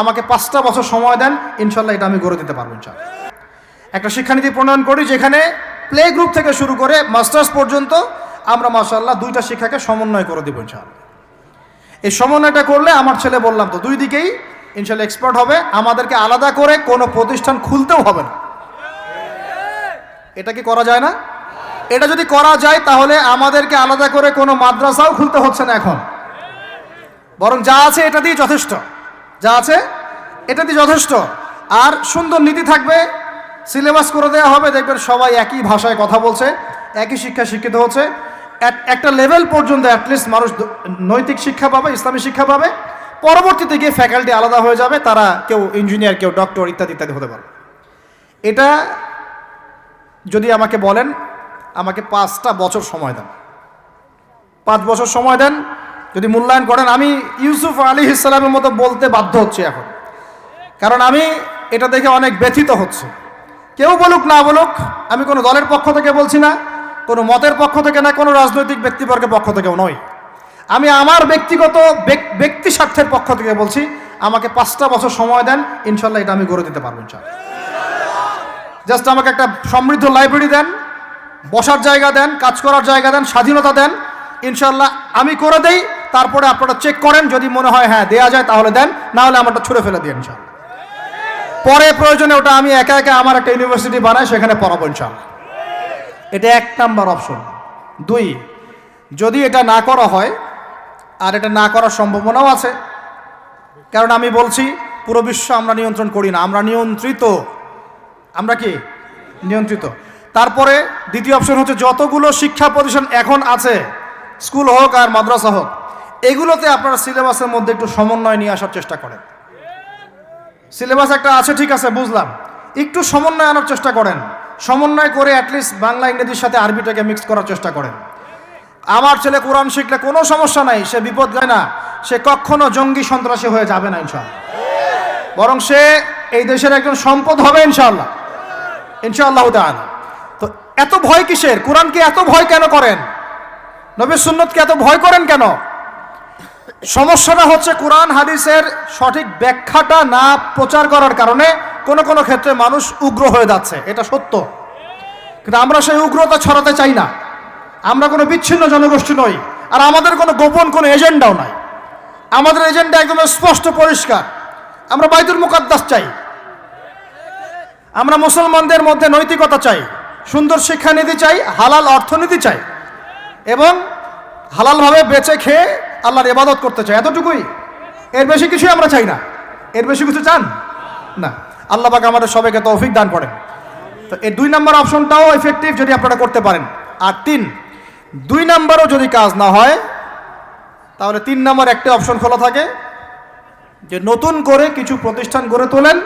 আমাকে পাঁচটা বছর সময় দেন, ইনশাল্লাহ এটা আমি গড়ে দিতে পারব, ইনশাল্লাহ। একটা শিক্ষানীতি প্রণয়ন করি যেখানে প্লে গ্রুপ থেকে শুরু করে মাস্টার্স পর্যন্ত আমরা মাসাল্লাহ দুইটা শিক্ষাকে সমন্বয় করে দেবো, ইনশাআল্লাহ। এই সমন্বয়টা করলে আমার ছেলে বললাম তো, দুই দিকেই ইনশাল্লাহ এক্সপার্ট হবে, আমাদেরকে আলাদা করে কোনো প্রতিষ্ঠান খুলতেও হবে না। এটা কি করা যায় না? এটা যদি করা যায়, তাহলে আমাদেরকে আলাদা করে কোনো মাদ্রাসাও খুলতে হচ্ছে না এখন। বরং যা আছে এটা দিয়ে যথেষ্ট। যা আছে, এটা দিয়ে যথেষ্ট। আর সুন্দর নীতি থাকবে সিলেবাস করে দেওয়া হবে, দেখবেন সবাই একই ভাষায় কথা বলছে, একই শিক্ষা শিক্ষিত হচ্ছে। এক- একটা লেভেল পর্যন্ত অ্যাটলিস্ট মানুষ নৈতিক শিক্ষা পাবে, ইসলামী শিক্ষা পাবে। পরবর্তীতে গিয়ে ফ্যাকাল্টি আলাদা হয়ে যাবে, তারা কেউ ইঞ্জিনিয়ার কেউ ডক্টর ইত্যাদি ইত্যাদি হতে পারে এটা যদি আমাকে বলেন, আমাকে পাঁচটা বছর সময় দেন। পাঁচ বছর সময় দেন যদি মূল্যায়ন করেন, আমি ইউসুফ আলী ইসলামের মতো বলতে বাধ্য হচ্ছি এখন। কারণ আমি এটা দেখে অনেক ব্যথিত হচ্ছে। কেউ বলুক, না বলুক, আমি কোনো দলের পক্ষ থেকে বলছি না, কোনো মতের পক্ষ থেকে না, কোনো রাজনৈতিক ব্যক্তিবর্গের পক্ষ থেকেও নয়। আমি আমার ব্যক্তিগত ব্যক- ব্যক্তি স্বার্থের পক্ষ থেকে বলছি, আমাকে পাঁচটা বছর সময় দেন, ইনশাল্লাহ এটা আমি গড়ে দিতে পারব ইনশাল্লাহ। জাস্ট আমাকে একটা সমৃদ্ধ লাইব্রেরি দেন, বসার জায়গা দেন, কাজ করার জায়গা দেন, স্বাধীনতা দেন, ইনশাল্লাহ আমি করে দেই তারপরে আপনারা চেক করেন, যদি মনে হয় হ্যাঁ দেয়া যায় তাহলে দেন না হলে আমারটা ছুঁড়ে ফেলে দিন ইনশাল্লাহ পরে প্রয়োজনে ওটা আমি একা একা আমার একটা ইউনিভার্সিটি বানাই, সেখানে পড়াবো ইনশাল্লাহ এটা এক নাম্বার অপশন দুই, যদি এটা না করা হয়, আর এটা না করার সম্ভাবনাও আছে, কারণ আমি বলছি, পুরো বিশ্ব আমরা নিয়ন্ত্রণ করি না, আমরা নিয়ন্ত্রিত। আমরা কি? নিয়ন্ত্রিত। তারপরে দ্বিতীয় অপশন হচ্ছে, যতগুলো শিক্ষা প্রতিষ্ঠান এখন আছে, স্কুল হোক আর মাদ্রাসা হোক এগুলোতে আপনারা সিলেবাসের মধ্যে একটু সমন্বয় নিয়ে আসার চেষ্টা করেন। সিলেবাস একটা আছে, ঠিক আছে, বুঝলাম। একটু সমন্বয় আনার চেষ্টা করেন। সমন্বয় করে অ্যাটলিস্ট বাংলা, ইংরেজির সাথে আরবিটাকে মিক্স করার চেষ্টা করেন। আমার ছেলে কোরআন শিখলে কোনো সমস্যা নাই, সে বিপদ যায় না। সে কখনো জঙ্গি সন্ত্রাসী হয়ে যাবে না ইনশাল্লাহ বরং সে এই দেশের একজন সম্পদ হবে ইনশাল্লাহ ইনশাআল্লাহ তাআলা। তো এত ভয় কিসের? কোরআনকে এত ভয় কেন করেন? নবী সুন্নতকে এত ভয় করেন কেন? সমস্যাটা হচ্ছে কোরআন, হাদিসের সঠিক ব্যাখ্যাটা না প্রচার করার কারণে কোনো কোনো ক্ষেত্রে মানুষ উগ্র হয়ে যাচ্ছে, এটা সত্য। কিন্তু আমরা সেই উগ্রতা ছড়াতে চাই না। আমরা কোনো বিচ্ছিন্ন জনগোষ্ঠী নই, আর আমাদের কোনো গোপন কোনো এজেন্ডাও নাই। আমাদের এজেন্ডা একদম স্পষ্ট পরিষ্কার। আমরা বাইতুল মুকাদ্দাস চাই। আমরা মুসলমানদের মধ্যে নৈতিকতা চাই, সুন্দর শিক্ষানীতি চাই, হালাল অর্থনীতি চাই, এবং হালালভাবে বেঁচে খেয়ে আল্লাহর ইবাদত করতে চাই এতটুকুই? এর বেশি কিছুই আমরা চাই না। এর বেশি কিছু চান? না। আল্লাহ পাক আমাদের সবাইকে তৌফিক দান করেন। তো এই দুই নম্বর অপশনটাও এফেক্টিভ যদি আপনারা করতে পারেন। আর তিন, দুই নাম্বারও যদি কাজ না হয়, তাহলে তিন নম্বর একটা অপশন খোলা থাকে যে নতুন করে কিছু প্রতিষ্ঠান গড়ে তোলেন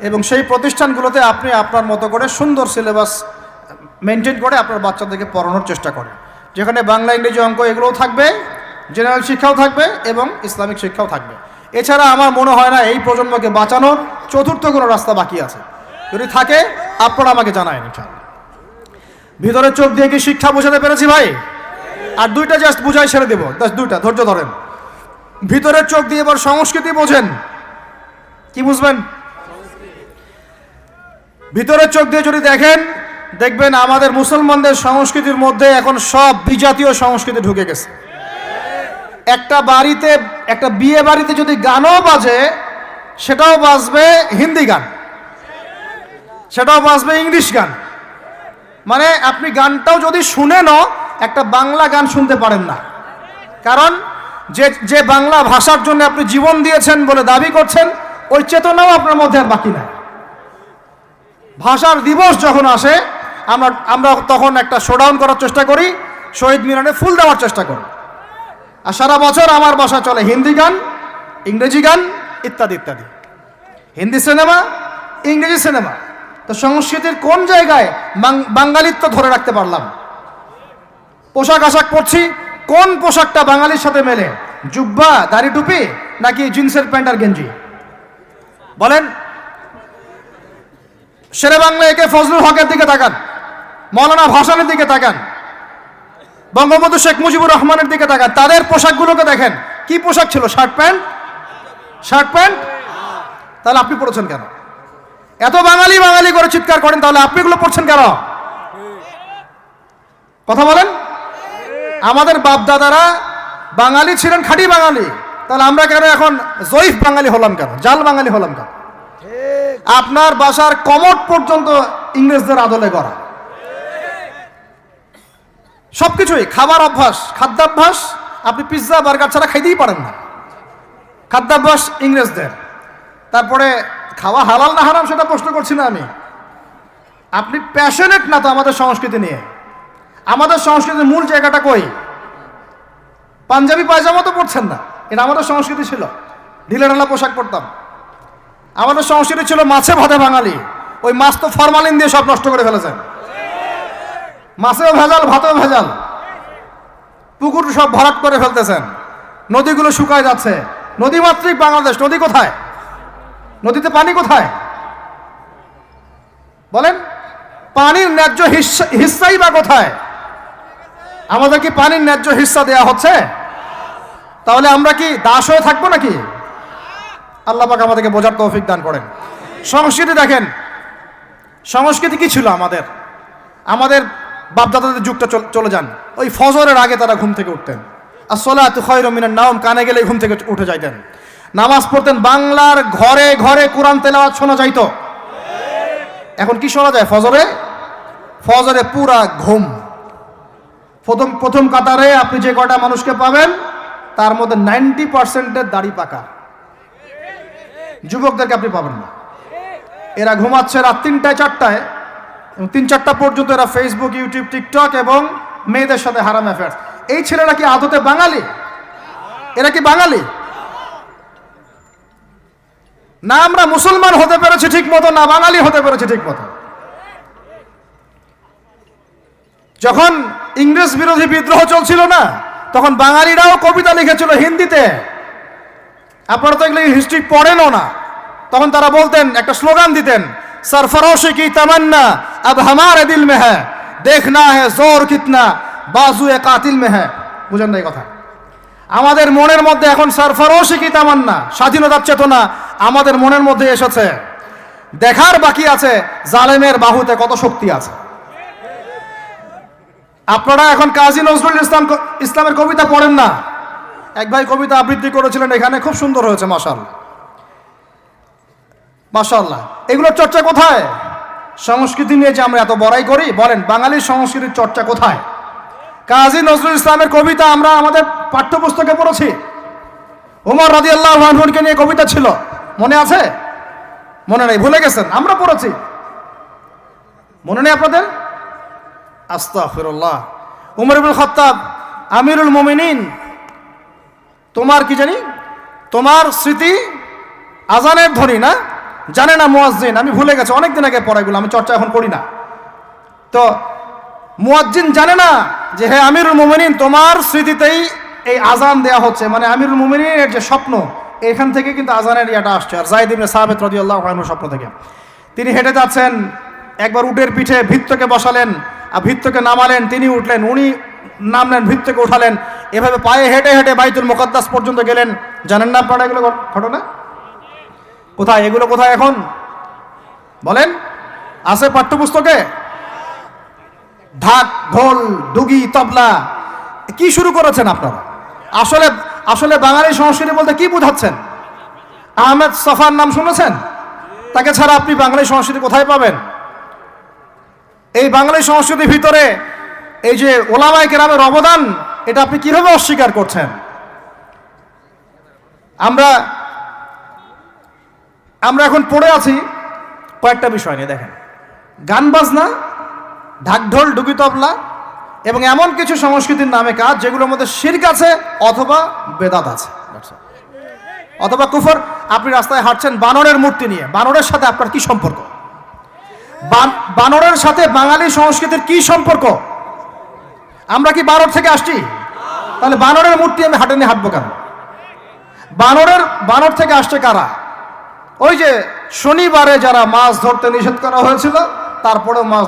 এবং সেই প্রতিষ্ঠানগুলোতে আপনি আপনার মতো করে সুন্দর সিলেবাস মেনটেন করে আপনার বাচ্চাদেরকে পড়ানোর চেষ্টা করেন। যেখানে বাংলা, ইংরেজি অঙ্ক এগুলোও থাকবে। জেনারেল শিক্ষাও থাকবে এবং ইসলামিক শিক্ষাও থাকবে। এছাড়া আমার মনে হয় না এই প্রজন্মকে বাঁচানোর চতুর্থ কোনো রাস্তা বাকি আছে। যদি থাকে, আপনারা আমাকে জানায় ইনশাআল্লাহ। ভিতরের চোখ দিয়ে কি শিক্ষা বোঝাতে পেরেছি ভাই? আর দুইটা জাস্ট বুঝাই ছেড়ে দেবো। দুইটা, ধৈর্য ধরেন। ভিতরের চোখ দিয়ে এবার সংস্কৃতি বোঝেন। কি বুঝবেন? ভিতরের চোখ দিয়ে যদি দেখেন, দেখবেন আমাদের মুসলমানদের সংস্কৃতির মধ্যে এখন সব বিজাতীয় সংস্কৃতি ঢুকে গেছে। একটা বাড়িতে, একটা বিয়ে বাড়িতে যদি গানও বাজে, সেটাও বাজবে হিন্দি গান। সেটাও বাজবে ইংলিশ গান। মানে আপনি গানটাও যদি শুনেনও একটা বাংলা গান শুনতে পারেন না। কারণ যে যে বাংলা ভাষার জন্য আপনি জীবন দিয়েছেন বলে দাবি করছেন, ওই চেতনাও আপনার মধ্যে আর বাকি নাই। ভাষার দিবস যখন আসে, আমরা আমরা তখন একটা শোডাউন করার চেষ্টা করি, শহীদ মিলনে ফুল দেওয়ার চেষ্টা করি। আর সারা বছর আমার বাসা চলে হিন্দি গান, ইংরেজি গান, ইত্যাদি ইত্যাদি। হিন্দি সিনেমা, ইংরেজি সিনেমা। তো সংস্কৃতির কোন জায়গায় বাঙালিত্ব ধরে রাখতে পারলাম? পোশাক আশাক পরছি, কোন পোশাকটা বাঙালির সাথে মেলে? জুব্বা, দাড়ি টুপি, নাকি জিন্সের প্যান্ট আর গেঞ্জি? বলেন। শেরে বাংলা একে ফজলুল হকের দিকে তাকান, মৌলানা ভাসানের দিকে তাকান। বঙ্গবন্ধু শেখ মুজিবুর রহমানের দিকে তাকান। তাদের পোশাকগুলোকে দেখেন। কি পোশাক ছিল? Shirt pant? Shirt pant? তাহলে আপনি পড়েছেন কেন? এত বাঙালি বাঙালি করে চিৎকার করেন, তাহলে আপনি এগুলো পড়ছেন কেন? কথা বলেন? আমাদের বাপ দাদারা বাঙালি ছিলেন, খাঁটি বাঙালি। তাহলে আমরা কেন এখন জয়ীফ বাঙালি হলাম কেন? জাল বাঙালি হলাম কেন? আপনার বাসার কমট পর্যন্ত ইংরেজদের আদলে করা সবকিছুই, খাবার অভ্যাস, খাদ্যাভ্যাস, আপনি পিৎজা বার্গার ছাড়া খাইতেই পারেন না। খাদ্যাভ্যাস ইংরেজদের। তারপরে, খাওয়া হালাল না হারাম সেটা প্রশ্ন করছি না আমি। আপনি প্যাশনেট না তো আমাদের সংস্কৃতি নিয়ে? আমাদের সংস্কৃতির মূল জায়গাটা কই? পাঞ্জাবি পায়জামা তো পড়ছেন না। এটা আমাদের সংস্কৃতি ছিল। ঢিলেঢালা পোশাক পরতাম। আমাদের সংস্কৃতি ছিল মাছে ভাতে বাঙালি। ওই মাছ তো ফরমালিন দিয়ে সব নষ্ট করে ফেলেছেন। মাছেও ভেজাল ভাতেও ভেজাল। পুকুর সব ভরাট করে ফেলতেছেন। নদীগুলো শুকায় যাচ্ছে। নদীমাতৃক বাংলাদেশ, নদী কোথায়? নদীতে পানি কোথায়? বলেন, পানির ন্যায্য হিস্সা- হিস্সাই বা কোথায়? আমাদের কি পানির ন্যায্য হিস্সা দেয়া হচ্ছে? তাহলে আমরা কি দাস হয়ে থাকব নাকি? আল্লাহ পাক আমাদেরকে বোঝার তৌফিক দান করেন। সংস্কৃতি দেখেন, সংস্কৃতি কি ছিল আমাদের? আমাদের বাপদাদাদের যুগটা চল- যান। ওই ফজরের আগে তারা ঘুম থেকে উঠতেন। আর সোলা সোলাত খয়রমিনের নাম কানে গেলে ঘুম থেকে উঠে যাইতেন। নামাজ পড়তেন, বাংলার ঘরে ঘরে কোরআন তেলাওয়াত শোনা যাইত। এখন কি শোনা যায় ফজরে? ফজরে পুরা ঘুম। প্রথম প্রথম কাতারে আপনি যে কটা মানুষকে পাবেন, তার মধ্যে নাইনটি পার্সেন্টের দাড়ি পাকা। যুবকদেরকে আপনি পাবেন না। এরা ঘুমাচ্ছে রাত তিনটায়, চারটায়। তিন চারটা পর্যন্ত এরা ফেসবুক ইউটিউব টিকটক এবং মেয়েদের সাথে হারাম অ্যাফেয়ার্স এই ছেলেরা কি আদতে বাঙালি? এরা কি বাঙালি? না আমরা মুসলমান হতে পেরেছি ঠিক মতো, না বাঙালি হতে পেরেছি ঠিক মতো। যখন ইংরেজ বিরোধী বিদ্রোহ চলছিল না, তখন বাঙালিরাও কবিতা লিখেছিল হিন্দিতে। আপনারা তো এগুলো হিস্ট্রি পড়েনও না। তখন তারা বলতেন, একটা স্লোগান দিতেন সরফরোশি কি তামান্না अब हमारे दिल में है देखना है जोर कितना बाजू ए कातिल में है বুঝেন না এই কথা আমাদের মনের মধ্যে এখন সরফরোশি কি তামান্না স্বাধীনতার চেতনা আমাদের মনের মধ্যে এসেছে দেখার বাকি আছে জালেমের বাহুতে কত শক্তি আছে আপনারা এখন কাজী নজরুল ইসলাম ইসলামের কবিতা পড়েন না এক ভাই কবিতা আবৃত্তি করেছিলেন এখানে খুব সুন্দর হয়েছে মাসাল মাশাল্লাহ এগুলোর চর্চা কোথায়? সংস্কৃতি নিয়ে যে আমরা এত বড়াই করি, বলেন বাঙালির সংস্কৃতির চর্চা কোথায়? কাজী নজরুল ইসলামের কবিতা আমরা আমাদের পাঠ্যপুস্তকে পড়েছি। উমর রাজি আল্লাহ নিয়ে কবিতা ছিল। মনে আছে? মনে নেই, ভুলে গেছেন? আমরা পড়েছি। মনে নেই আপনাদের? আস্তাগফিরুল্লাহ। উমর ইবুল খত্তাব, আমিরুল মোমিনিন, তোমার কি জানি? তোমার স্মৃতি আজানের ধ্বনি না? জানে না মুয়াজ্জিন, আমি ভুলে গেছি অনেক দিন আগে পড়াইগুলো, আমি চর্চা এখন করি না। তো মুয়াজ্জিন জানে না যে, হে আমিরুল মোমিনিন, তোমার স্মৃতিতেই এই আজান দেয়া হচ্ছে। মানে আমিরুল মোমিনের যে স্বপ্ন, এখান থেকে কিন্তু আজানের ইয়াটা আসছে। আর জাহিদ ইবনে সাহাবেদ রাদিয়াল্লাহু আনহু স্বপ্ন থেকে। তিনি হেঁটে যাচ্ছেন, একবার উটের পিঠে ভিত্তকে বসালেন, আর ভিত্তকে নামালেন, তিনি উঠলেন, উনি নামলেন, ভিত্তকে উঠালেন। এভাবে পায়ে হেঁটে হেঁটে বাইতুল মোকাদ্দাস পর্যন্ত গেলেন। জানেন না আপনারা এগুলো ঘটনা? কোথায়? এগুলো কোথায় এখন? বলেন। আছে পাঠ্যপুস্তকে? ঢাক, ঢোল, ডুগি, তবলা, কি শুরু করেছেন আপনারা? আসলে আসলে বাঙালি সংস্কৃতি বলতে কি বোঝাচ্ছেন? আহমেদ সফার নাম শুনেছেন? তাকে ছাড়া আপনি বাঙালি সংস্কৃতি কোথায় পাবেন? এই বাঙালি সংস্কৃতির ভিতরে এই যে ওলামাই কেরামের অবদান, এটা আপনি কীভাবে অস্বীকার করছেন? আমরা আমরা এখন পড়ে আছি কয়েকটা বিষয় নিয়ে দেখেন। গান বাজনা ঢাকঢোল ডুগি তবলা এবং এমন কিছু সংস্কৃতির নামে কাজ যেগুলোর মধ্যে শির্ক আছে অথবা বেদাত আছে। অথবা কুফর আপনি রাস্তায় হাঁটছেন বানরের মূর্তি নিয়ে। বানরের সাথে আপনার কি সম্পর্ক? বানরের সাথে বাঙালি সংস্কৃতির কি সম্পর্ক? আমরা কি বানর থেকে আসছি? তাহলে বানরের মূর্তি আমি হাটে নিয়ে হাঁটবো কেন? বানরের বানর থেকে আসছে কারা? ওই যে শনিবারে যারা মাছ ধরতে নিষেধ করা হয়েছিল তারপরেও মাছ